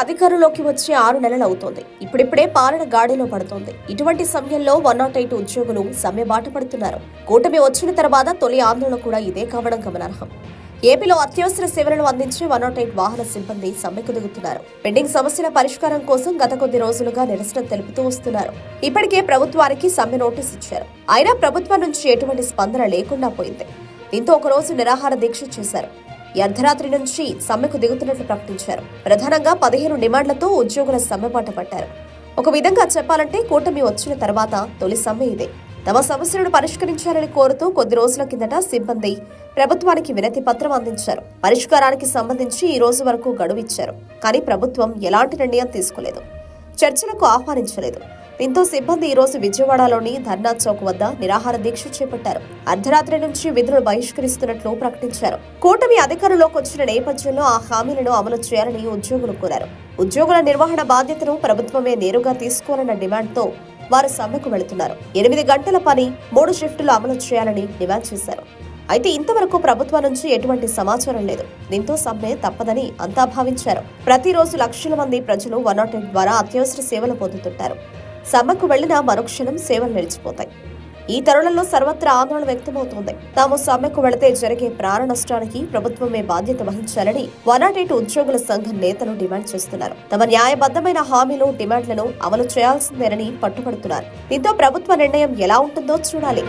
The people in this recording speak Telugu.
అధికారంలోకి వచ్చి ఆరు నెలలు అవుతోంది ఇప్పుడిప్పుడే పాలన గాడిలో పడుతోంది. ఇటువంటి సమయంలో వన్ నాట్ ఎయిట్ ఉద్యోగులు సమ్మె బాట పడుతున్నారు. కూటమి వచ్చిన తర్వాత తొలి ఆందోళన కూడా ఇదే కావడం గమనార్హం. ఏపీలో అత్యవసర సేవలను అందించే వన్ నాట్ ఎయిట్ వాహన సిబ్బంది సమ్మెకు దిగుతున్నారు. పెండింగ్ సమస్యల పరిష్కారం కోసం గత కొద్ది రోజులుగా నిరసన తెలుపుతూ వస్తున్నారు. ఇప్పటికే ప్రభుత్వానికి సమ్మె నోటీస్ ఇచ్చారు. అయినా ప్రభుత్వం నుంచి ఎటువంటి స్పందన లేకుండా పోయింది. దీంతో ఒకరోజు నిరాహార దీక్ష చేశారు. అర్ధరాత్రి నుంచి సమ్మెకు దిగుతున్నట్లు ప్రకటించారు. ప్రధానంగా పదిహేను డిమాండ్లతో ఉద్యోగుల సమ్మె బాట పట్టారు. ఒక విధంగా చెప్పాలంటే కూటమి వచ్చిన తర్వాత తొలి సమ్మె ఇదే. తమ సమస్యలను పరిష్కరించాలని కోరుతూ కొద్ది రోజుల కిందట సిబ్బంది ప్రభుత్వానికి వినతి పత్రం అందించారు. పరిష్కారానికి సంబంధించి ఈ రోజు వరకు గడువు ఇచ్చారు. కానీ ప్రభుత్వం ఎలాంటి నిర్ణయం తీసుకోలేదు. చర్చలకు ఆహ్వానించలేదు. దీంతో సిబ్బంది ఈ రోజు విజయవాడలోని ధర్నా చౌక్ వద్ద నిరాహార దీక్ష చేపట్టారు. అర్ధరాత్రి నుంచి విధులు బహిష్కరిస్తున్నట్లు ప్రకటించారు. కూటమి అధికారంలోకి వచ్చిన నేపథ్యంలో ఆ హామీలను అమలు చేయాలని ఉద్యోగులు కోరారు. ఉద్యోగుల నిర్వహణ బాధ్యతను ప్రభుత్వమే నేరుగా తీసుకోవాలన్న డిమాండ్తో వారు సమ్మెకు వెళుతున్నారు. ఎనిమిది గంటల పని మూడు షిఫ్టులు అమలు చేయాలని డిమాండ్ చేశారు. అయితే ఇంతవరకు ప్రభుత్వం నుంచి ఎటువంటి సమాచారం లేదు. దీంతో సమ్మె తప్పదని అంతా భావించారు. ప్రతిరోజు లక్షల మంది ప్రజలు వన్ నాట్ ఎయిట్ ద్వారా అత్యవసర సేవలు పొందుతుంటారు. సభకు వెళ్ళిన మరుక్షణం సేవలు నిలిచిపోతాయి. ఈ తరుణంలో సర్వత్రా ఆందోళన వ్యక్తమవుతోంది. తాము సమ్మెకు వెళితే జరిగే ప్రాణ నష్టానికి ప్రభుత్వమే బాధ్యత వహించాలని వన్ ఎయిట్ ఉద్యోగుల సంఘం నేతలు డిమాండ్ చేస్తున్నారు. తమ న్యాయబద్ధమైన హామీలు డిమాండ్లను అమలు చేయాల్సిందేనని పట్టుబడుతున్నారు. దీంతో ప్రభుత్వ నిర్ణయం ఎలా ఉంటుందో చూడాలి.